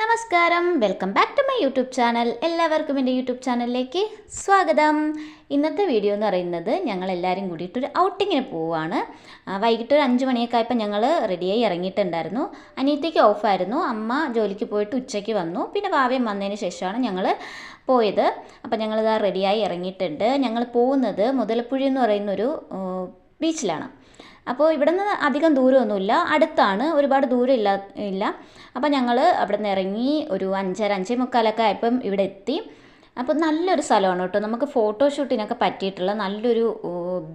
നമസ്കാരം. Welcome back to my YouTube channel എല്ലാവർക്കും എന്റെ യൂട്യൂബ് ചാനലിലേക്ക് സ്വാഗതം. ഇന്നത്തെ വീഡിയോ എന്ന് പറയുന്നത് ഞങ്ങൾ എല്ലാവരും കൂടിയിട്ടൊരു ഔട്ടിങ്ങിന് പോവുകയാണ് വൈകിട്ട് ഒരു അഞ്ച് മണിയൊക്കെ ആയപ്പോൾ ഞങ്ങൾ റെഡിയായി ഇറങ്ങിയിട്ടുണ്ടായിരുന്നു. അനിയത്തേക്ക് ഓഫായിരുന്നു അമ്മ ജോലിക്ക് പോയിട്ട് ഉച്ചയ്ക്ക് വന്നു. പിന്നെ ഭാവ്യം വന്നതിന് ശേഷമാണ് ഞങ്ങൾ പോയത്. അപ്പോൾ ഞങ്ങളിതാ റെഡിയായി ഇറങ്ങിയിട്ടുണ്ട്. ഞങ്ങൾ പോകുന്നത് മുതലപ്പുഴി എന്ന് പറയുന്നൊരു ബീച്ചിലാണ് അപ്പോൾ ഇവിടെ നിന്ന് അധികം ദൂരമൊന്നുമില്ല. അടുത്താണ് ഒരുപാട് ദൂരം ഇല്ല. ഇല്ല അപ്പോൾ ഞങ്ങൾ അവിടെ നിന്ന് ഇറങ്ങി ഒരു അഞ്ചര അഞ്ചേ മുക്കാലൊക്കെ ആയപ്പം ഇവിടെ എത്തി. അപ്പോൾ നല്ലൊരു സ്ഥലമാണ് കേട്ടോ. നമുക്ക് ഫോട്ടോഷൂട്ടിനൊക്കെ പറ്റിയിട്ടുള്ള നല്ലൊരു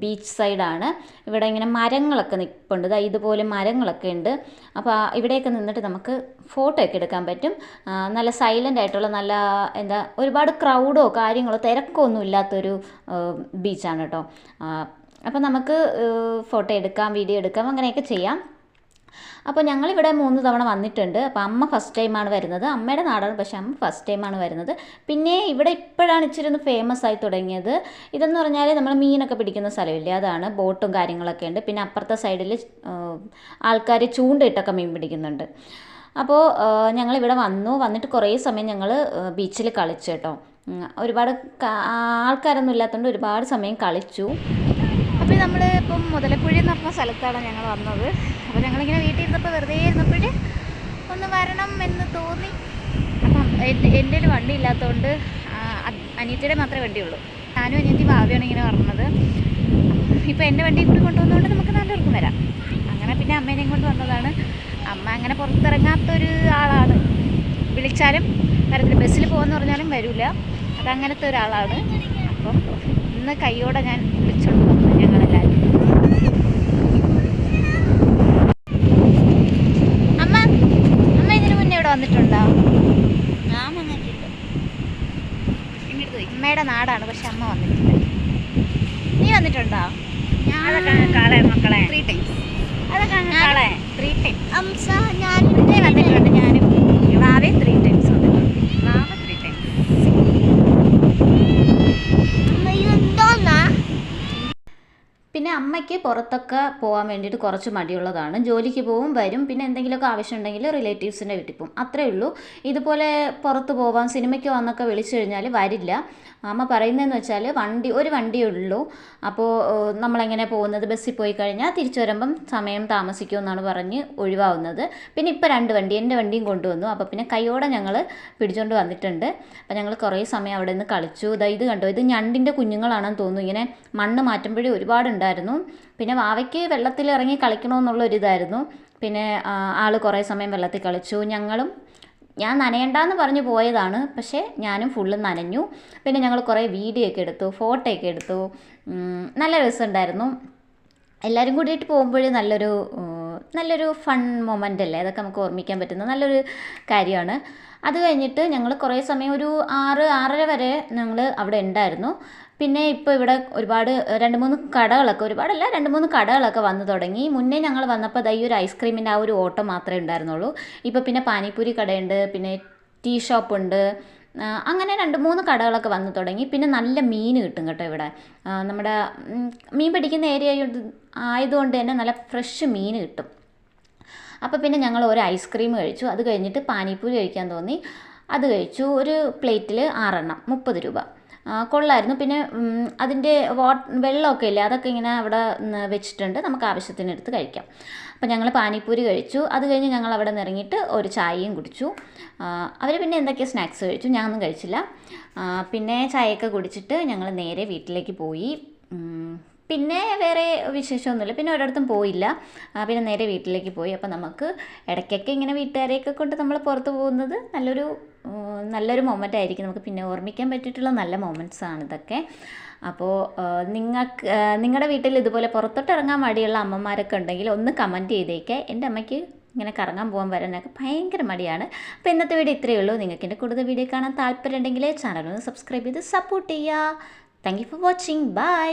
ബീച്ച് സൈഡാണ് ഇവിടെ ഇങ്ങനെ മരങ്ങളൊക്കെ നിൽപ്പുണ്ട് ഇതുപോലെ മരങ്ങളൊക്കെ ഉണ്ട്. അപ്പോൾ ഇവിടെയൊക്കെ നിന്നിട്ട് നമുക്ക് ഫോട്ടോ ഒക്കെ എടുക്കാൻ പറ്റും. നല്ല സൈലന്റ് ആയിട്ടുള്ള നല്ല എന്താ ഒരുപാട് ക്രൗഡോ കാര്യങ്ങളോ തിരക്കോ ഒന്നും ഇല്ലാത്തൊരു ബീച്ചാണ് കേട്ടോ. അപ്പോൾ നമുക്ക് ഫോട്ടോ എടുക്കാം വീഡിയോ എടുക്കാം അങ്ങനെയൊക്കെ ചെയ്യാം. അപ്പോൾ ഞങ്ങളിവിടെ മൂന്ന് തവണ വന്നിട്ടുണ്ട്. അപ്പോൾ അമ്മ ഫസ്റ്റ് ടൈമാണ് വരുന്നത്. അമ്മയുടെ നാടാണ് പക്ഷേ അമ്മ ഫസ്റ്റ് ടൈമാണ് വരുന്നത്. പിന്നെ ഇവിടെ ഇപ്പോഴാണ് ഇച്ചിരി ഒന്ന് ഫേമസ് ആയി തുടങ്ങിയത്. ഇതെന്ന് പറഞ്ഞാൽ നമ്മൾ മീനൊക്കെ പിടിക്കുന്ന സ്ഥലമില്ലേ? അതാണ്. ബോട്ടും കാര്യങ്ങളൊക്കെ ഉണ്ട്. പിന്നെ അപ്പുറത്തെ സൈഡിൽ ആൾക്കാർ ചൂണ്ടയിട്ടൊക്കെ മീൻ പിടിക്കുന്നുണ്ട്. അപ്പോൾ ഞങ്ങളിവിടെ വന്നു. വന്നിട്ട് കുറേ സമയം ഞങ്ങൾ ബീച്ചിൽ കളിച്ചു കേട്ടോ. ഒരുപാട് ആൾക്കാരൊന്നും ഇല്ലാത്തതുകൊണ്ട് ഒരുപാട് സമയം കളിച്ചു. അപ്പോൾ നമ്മൾ ഇപ്പം മുതലപ്പുഴ എന്ന് പറഞ്ഞ സ്ഥലത്താണ് ഞങ്ങൾ വന്നത്. അപ്പോൾ ഞങ്ങളിങ്ങനെ വീട്ടിൽ ഇരുന്നപ്പോൾ വെറുതെ ഇരുന്നപ്പോൾ ഒന്ന് വരണം എന്ന് തോന്നി. അപ്പം എന്റെ ഒരു വണ്ടി ഇല്ലാത്തതുകൊണ്ട് അനിയത്തിയുടെ മാത്രമേ വണ്ടിയുള്ളൂ ഞാനും അനിയത്തി ഭാവിയാണ് ഇങ്ങനെ പറഞ്ഞത് ഇപ്പോൾ എന്റെ വണ്ടി കൂടി കൊണ്ടുവന്നതുകൊണ്ട് നമുക്ക് നല്ലവർക്കും വരാം. അങ്ങനെ പിന്നെ അമ്മേനെയും കൊണ്ട് വന്നതാണ്. അമ്മ അങ്ങനെ പുറത്തിറങ്ങാത്തൊരു ആളാണ്. വിളിച്ചാലും വരത്തില്ല. ബസ്സിൽ പോകുമെന്ന് പറഞ്ഞാലും വരില്ല. അതങ്ങനത്തെ ഒരാളാണ്. അപ്പം ഇന്ന് കൈയോടെ ഞാൻ വിളിച്ചോണ്ട് വന്നു ഞങ്ങളെല്ലാവരും അമ്മ അമ്മ ഇതിനു മുന്നേ ഇവിടെ വന്നിട്ടുണ്ടോ ഞാൻ വന്നിട്ടില്ല അമ്മയുടെ നാടാണ് പക്ഷെ അമ്മ വന്നിട്ടില്ല. നീ വന്നിട്ടുണ്ടോ? ഞാൻ മക്കളെ. ത്രീ ടൈംസ് അതൊക്കെ കാളെ ത്രീ ടൈം അംസ ഞാൻ നീ വന്നിട്ടുണ്ട് ഞാനും വാവേ ത്രീ ടൈംസ് വന്നിട്ടുണ്ട് വാവ ത്രീ ടൈംസ് അമ്മ ഇതെന്തോന്നാ പിന്നെ അമ്മയ്ക്ക് പുറത്തൊക്കെ പോകാൻ വേണ്ടിയിട്ട് കുറച്ച് മടിയുള്ളതാണ്. ജോലിക്ക് പോവും വരും. പിന്നെ എന്തെങ്കിലുമൊക്കെ ആവശ്യമുണ്ടെങ്കിൽ റിലേറ്റീവ്സിന്റെ വീട്ടിൽ പോകും അത്രേ ഉള്ളൂ. ഇതുപോലെ പുറത്ത് പോവാൻ സിനിമയ്ക്ക് വന്നൊക്കെ വിളിച്ചു കഴിഞ്ഞാൽ വരില്ല. അമ്മ പറയുന്നതെന്ന് വെച്ചാൽ വണ്ടി ഒരു വണ്ടിയേ ഉള്ളൂ. അപ്പോൾ നമ്മളെങ്ങനെ പോകുന്നത്? ബസ്സിൽ പോയി കഴിഞ്ഞാൽ തിരിച്ചു വരുമ്പം സമയം താമസിക്കുമെന്നാണ് പറഞ്ഞ് ഒഴിവാവുന്നത്. പിന്നെ ഇപ്പോൾ രണ്ട് വണ്ടി എന്റെ വണ്ടിയും കൊണ്ടുവന്നു. അപ്പോൾ പിന്നെ കൈയോടെ ഞങ്ങൾ പിടിച്ചുകൊണ്ട് വന്നിട്ടുണ്ട്. അപ്പോൾ ഞങ്ങൾ കുറേ സമയം അവിടെ നിന്ന് കളിച്ചു. ഇത് കണ്ടോ? ഇത് ഞണ്ടിന്റെ കുഞ്ഞുങ്ങളാണെന്ന് തോന്നുന്നു. ഇങ്ങനെ മണ്ണ് മാറ്റുമ്പോഴേ ഒരുപാടുണ്ടായിരുന്നു. പിന്നെ വാവയ്ക്ക് വെള്ളത്തിൽ ഇറങ്ങി കളിക്കണമെന്നുള്ള ഒരു ഇതായിരുന്നു. പിന്നെ ആൾ കുറേ സമയം വെള്ളത്തിൽ കളിച്ചു. ഞങ്ങളും ഞാൻ നനയണ്ടെന്ന് പറഞ്ഞു പോയതാണ്. പക്ഷേ ഞാനും ഫുള്ള് നനഞ്ഞു. പിന്നെ ഞങ്ങൾ കുറേ വീഡിയോ ഒക്കെ എടുത്തു ഫോട്ടോ ഒക്കെ എടുത്തു നല്ല രസമുണ്ടായിരുന്നു. എല്ലാവരും കൂടിയിട്ട് പോകുമ്പോഴേ നല്ലൊരു നല്ലൊരു ഫൺ മൊമെന്റ് അല്ലേ? അതൊക്കെ നമുക്ക് ഓർമ്മിക്കാൻ പറ്റുന്ന നല്ലൊരു കാര്യമാണ്. അത് കഴിഞ്ഞിട്ട് ഞങ്ങൾ കുറേ സമയം ഒരു ആറ് ആറര വരെ ഞങ്ങൾ അവിടെ ഉണ്ടായിരുന്നു. പിന്നെ ഇപ്പോൾ ഇവിടെ ഒരുപാട് രണ്ട് മൂന്ന് കടകളൊക്കെ ഒരുപാടല്ല രണ്ട് മൂന്ന് കടകളൊക്കെ വന്നു തുടങ്ങി. മുന്നേ ഞങ്ങൾ വന്നപ്പോൾ ഈ ഒരു ഐസ്ക്രീമിന്റെ ആ ഒരു ഓട്ടം മാത്രമേ ഉണ്ടായിരുന്നുള്ളൂ. ഇപ്പോൾ പിന്നെ പാനിപ്പൂരി കടയുണ്ട് പിന്നെ ടീ ഷോപ്പുണ്ട് അങ്ങനെ രണ്ട് മൂന്ന് കടകളൊക്കെ വന്നു തുടങ്ങി. പിന്നെ നല്ല മീൻ കിട്ടും കേട്ടോ ഇവിടെ. നമ്മുടെ മീൻ പിടിക്കുന്ന ഏരിയ ആയതുകൊണ്ട് തന്നെ നല്ല ഫ്രഷ് മീൻ കിട്ടും. അപ്പോൾ പിന്നെ ഞങ്ങൾ ഒരു ഐസ്ക്രീം കഴിച്ചു. അത് കഴിഞ്ഞിട്ട് പാനിപ്പൂരി കഴിക്കാൻ തോന്നി. അത് കഴിച്ചു. ഒരു പ്ലേറ്റിൽ ആറെണ്ണം മുപ്പത് രൂപ. കൊള്ളായിരുന്നു. പിന്നെ അതിന്റെ വാട്ട് വെള്ളമൊക്കെ ഇല്ലേ അതൊക്കെ ഇങ്ങനെ അവിടെ വെച്ചിട്ടുണ്ട്. നമുക്ക് ആവശ്യത്തിന് എടുത്ത് കഴിക്കാം. അപ്പോൾ ഞങ്ങൾ പാനിപ്പൂരി കഴിച്ചു. അത് കഴിഞ്ഞ് ഞങ്ങൾ അവിടെ നിന്ന് ഇറങ്ങിയിട്ട് ഒരു ചായയും കുടിച്ചു. അവർ പിന്നെ എന്തൊക്കെയോ സ്നാക്സ് കഴിച്ചു. ഞാനൊന്നും കഴിച്ചില്ല. പിന്നെ ചായയൊക്കെ കുടിച്ചിട്ട് ഞങ്ങൾ നേരെ വീട്ടിലേക്ക് പോയി. പിന്നെ വേറെ വിശേഷമൊന്നുമില്ല. പിന്നെ ഒരിടത്തും പോയില്ല. പിന്നെ നേരെ വീട്ടിലേക്ക് പോയി. അപ്പോൾ നമുക്ക് ഇടയ്ക്കൊക്കെ ഇങ്ങനെ വീട്ടുകാരെയൊക്കെ കൊണ്ട് നമ്മൾ പുറത്ത് പോകുന്നത് നല്ലൊരു നല്ലൊരു മൊമെന്റ് ആയിരിക്കും. നമുക്ക് പിന്നെ ഓർമ്മിക്കാൻ പറ്റിയിട്ടുള്ള നല്ല മൊമെന്റ്സ് ആണ് ഇതൊക്കെ. അപ്പോൾ നിങ്ങൾക്ക് നിങ്ങളുടെ വീട്ടിൽ ഇതുപോലെ പുറത്തോട്ട് ഇറങ്ങാൻ മടിയുള്ള അമ്മമാരൊക്കെ ഉണ്ടെങ്കിൽ ഒന്ന് കമന്റ് ചെയ്തേക്കെ. എന്റെ അമ്മയ്ക്ക് ഇങ്ങനെ കറങ്ങാൻ പോകാൻ വരാനൊക്കെ ഭയങ്കര മടിയാണ്. അപ്പോൾ ഇന്നത്തെ വീഡിയോ ഇത്രയേ ഉള്ളൂ. നിങ്ങൾക്ക് എന്റെ കൂടുതൽ വീഡിയോ കാണാൻ താല്പര്യം ഉണ്ടെങ്കിൽ ചാനൽ ഒന്ന് സബ്സ്ക്രൈബ് ചെയ്ത് സപ്പോർട്ട് ചെയ്യുക. Thank you for watching bye